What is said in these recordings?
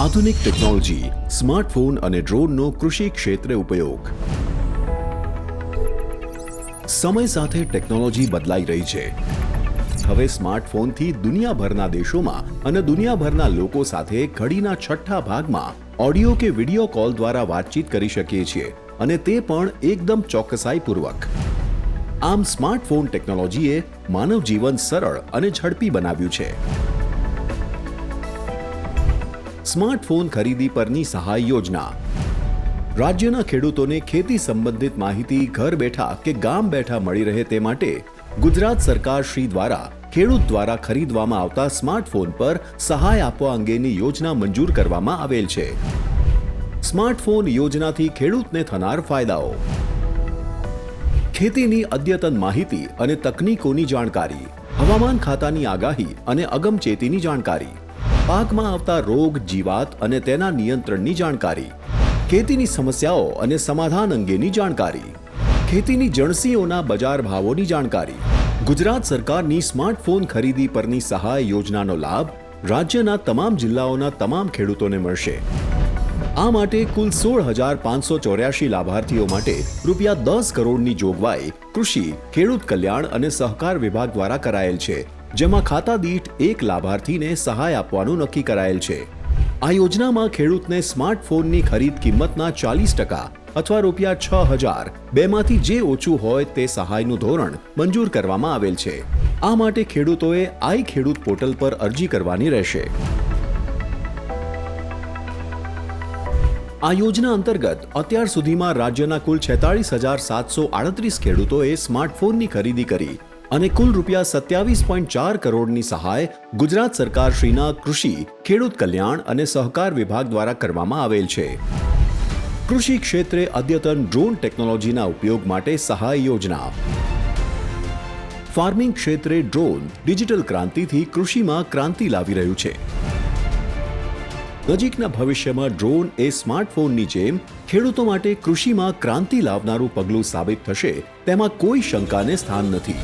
આધુનિક technology smartphone અને ડ્રોનનો કૃષિ ક્ષેત્રે ઉપયોગ. સમય સાથે ટેકનોલોજી બદલાઈ રહી છે. હવે સ્માર્ટફોનથી દુનિયાભરના દેશોમાં અને દુનિયાભરના લોકો સાથે ઘડીના છઠ્ઠા ભાગમાં ઓડિયો કે વિડિયો કોલ દ્વારા વાતચીત કરી શકીએ છીએ અને તે પણ એકદમ ચોકસાઈપૂર્વક. આમ સ્માર્ટફોન ટેકનોલોજીએ માનવ જીવન સરળ અને ઝડપી બનાવ્યું છે. સ્માર્ટફોન ખરીદી પરની સહાય યોજના. રાજ્યના ખેડૂતોને ખેતી સંબંધિત માહિતી ઘર બેઠા કે ગામ બેઠા મળી રહે તે માટે ગુજરાત સરકાર શ્રી દ્વારા ખેડૂત દ્વારા ખરીદવામાં આવતા સ્માર્ટફોન પર સહાય આપવા અંગેની યોજના મંજૂર કરવામાં આવેલ છે. સ્માર્ટફોન યોજનાથી ખેડૂતને થનાર ફાયદાઓ. ખેતીની અદ્યતન માહિતી અને તકનીકોની જાણકારી, હવામાન ખાતાની આગાહી અને અગમચેતીની જાણકારી. પાકમાં આવતા રોગ, જીવાત અને તેના નિયંત્રણની જાણકારી, ખેતીની સમસ્યાઓ અને સમાધાન અંગેની જાણકારી, ખેતીની જણસીઓના બજાર ભાવોની જાણકારી, ગુજરાત સરકારની સ્માર્ટફોન ખરીદી પરની સહાય યોજનાનો લાભ, રાજ્યના તમામ જિલ્લાઓના તમામ ખેડૂતોને મળશે. આ માટે કુલ સોળ હજાર પાંચસો ચોર્યાસી લાભાર્થીઓ માટે રૂપિયા દસ કરોડની જોગવાઈ કૃષિ, ખેડૂત કલ્યાણ અને સહકાર વિભાગ દ્વારા કરાયેલ છે. જેમાં ખાતા દીઠ એક લાભાર્થીને સહાય આપવાનું નક્કી કરાયેલ છે. આ યોજનામાં ખેડૂતને સ્માર્ટફોનની ખરીદ કિંમતના ચાલીસ ટકા અથવા રૂપિયા છ હજાર બેમાંથી જે ઓછું હોય તે સહાયનું ધોરણ મંજૂર કરવામાં આવેલ છે. આ માટે ખેડૂતોએ આઈ ખેડૂત પોર્ટલ પર અરજી કરવાની રહેશે. આ યોજના અંતર્ગત અત્યાર સુધીમાં રાજ્યના કુલ છેતાળીસ હજાર સાતસો આડત્રીસ ખેડૂતોએ સ્માર્ટફોનની ખરીદી કરી અને કુલ રૂપિયા સત્યાવીસ પોઈન્ટ ચાર કરોડની સહાય ગુજરાત સરકાર શ્રીના કૃષિ, ખેડૂત કલ્યાણ અને સહકાર વિભાગ દ્વારા કરવામાં આવેલ છે. કૃષિ ક્ષેત્રે અદ્યતન ડ્રોન ટેકનોલોજીના ઉપયોગ માટે સહાય યોજના. ફાર્મિંગ ક્ષેત્રે ડ્રોન, ડિજિટલ ક્રાંતિથી કૃષિમાં ક્રાંતિ લાવી રહ્યું છે. નજીકના ભવિષ્યમાં ડ્રોન એ સ્માર્ટફોનની જેમ ખેડૂતો માટે કૃષિમાં ક્રાંતિ લાવનારું પગલું સાબિત થશે, તેમાં કોઈ શંકાને સ્થાન નથી.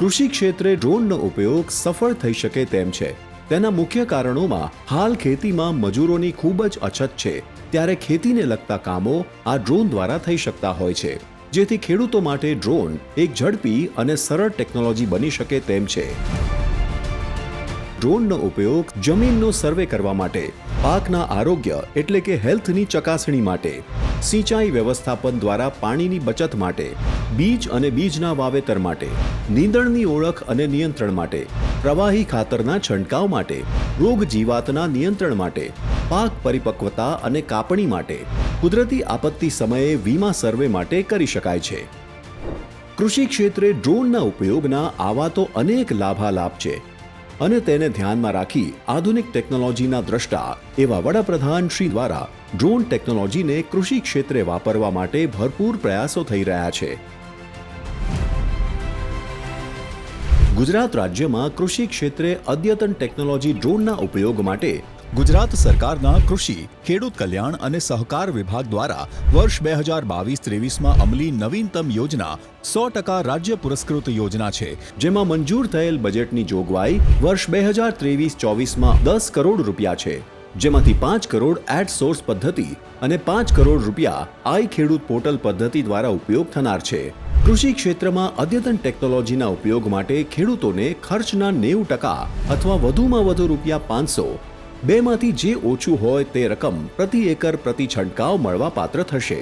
કૃષિ ક્ષેત્રે ડ્રોનનો ઉપયોગ સફળ થઈ શકે તેમ છે. તેના મુખ્ય કારણોમાં હાલ ખેતીમાં મજૂરોની ખૂબ જ અછત છે. ત્યારે ખેતીને લગતા કામો આ ડ્રોન દ્વારા થઈ શકતા હોય છે. જેથી ખેડૂતો માટે ડ્રોન એક ઝડપી અને સરળ ટેકનોલોજી બની શકે તેમ છે. ડ્રોનનો ઉપયોગ જમીનનો સર્વે કરવા માટે, પાકના આરોગ્ય એટલે કે હેલ્થની ચકાસણી માટે, સિંચાઈ વ્યવસ્થાપન દ્વારા પાણીની બચત માટે, બીજ અને બીજના વાવેતર માટે, નીંદણની ઓળખ અને નિયંત્રણ માટે, પ્રવાહી ખાતરના છંટકાવ માટે, રોગ જીવાતના નિયંત્રણ માટે, પાક પરિપક્વતા અને કાપણી માટે, કુદરતી આપત્તિ સમયે વીમા સર્વે માટે કરી શકાય છે. કૃષિ ક્ષેત્રે ડ્રોનના ઉપયોગના આવા તો અનેક લાભાલાભ છે. અને તેને ધ્યાનમાં રાખી આધુનિક ટેકનોલોજીના દ્રષ્ટા એવા વડાપ્રધાન શ્રી દ્વારા ડ્રોન ટેકનોલોજીને કૃષિ ક્ષેત્રે વાપરવા માટે ભરપૂર પ્રયાસો થઈ રહ્યા છે. ગુજરાત રાજ્યમાં કૃષિ ક્ષેત્રે અદ્યતન ટેકનોલોજી ડ્રોનના ઉપયોગ માટે ગુજરાત સરકારના કૃષિ, ખેડૂત કલ્યાણ અને સહકાર વિભાગ દ્વારા વર્ષ બે હજાર બાવીસ ત્રેવીસમાં અમલી નવીનતમ યોજના સો ટકા રાજ્ય પુરસ્કૃત યોજના છે, જેમાં મંજૂર થયેલ બજેટની જોગવાઈ વર્ષ બે હજાર ત્રેવીસ ચોવીસમાં દસ કરોડ રૂપિયા છે, જેમાંથી પાંચ કરોડ એટ સોર્સ પદ્ધતિ અને પાંચ કરોડ રૂપિયા આઈ ખેડૂત પોર્ટલ પદ્ધતિ દ્વારા ઉપયોગ થનાર છે. કૃષિ ક્ષેત્રમાં અદ્યતન ટેકનોલોજીના ઉપયોગ માટે ખેડૂતોને ખર્ચના નેવું ટકા અથવા વધુમાં વધુ રૂપિયા પાંચસો બેમાંથી જે ઓછું હોય તે રકમ પ્રતિ એકર પ્રતિ છંટકાવ મળવા પાત્ર થશે.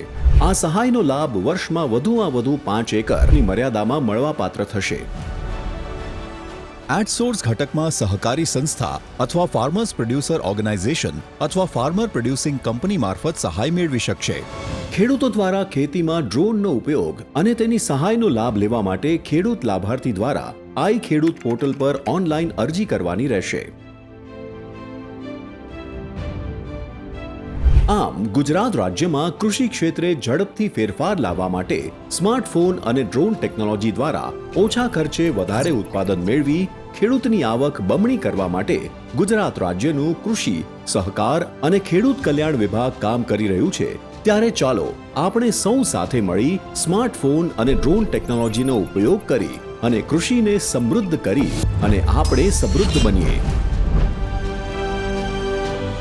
આ સહાયનો લાભ વર્ષમાં વધુમાં વધુ પાંચ એકરની મર્યાદામાં મળવા પાત્ર થશે. એડસોર્સ ઘટકમાં સહકારી સંસ્થા અથવા ફાર્મર્સ પ્રોડ્યુસર ઓર્ગેનાઇઝેશન અથવા ફાર્મર પ્રોડ્યુસિંગ કંપની મારફત સહાય મેળવી શકશે. ખેડૂતો દ્વારા ખેતીમાં ડ્રોનનો ઉપયોગ અને તેની સહાયનો લાભ લેવા માટે ખેડૂત લાભાર્થી દ્વારા આઈ ખેડૂત પોર્ટલ પર ઓનલાઈન અરજી કરવાની રહેશે. ગુજરાત રાજ્યમાં કૃષિ ક્ષેત્રે ઝડપથી ફેરફાર લાવવા માટે સ્માર્ટફોન અને ડ્રોન ટેકનોલોજી દ્વારા ઓછા ખર્ચે વધારે ઉત્પાદન મેળવી ખેડૂતની આવક બમણી કરવા માટે ગુજરાત રાજ્યનું કૃષિ, સહકાર અને ખેડૂત કલ્યાણ વિભાગ કામ કરી રહ્યું છે. ત્યારે ચાલો આપણે સૌ સાથે મળી સ્માર્ટફોન અને ડ્રોન ટેકનોલોજીનો ઉપયોગ કરી અને કૃષિને સમૃદ્ધ કરી અને આપણે સમૃદ્ધ બનીએ.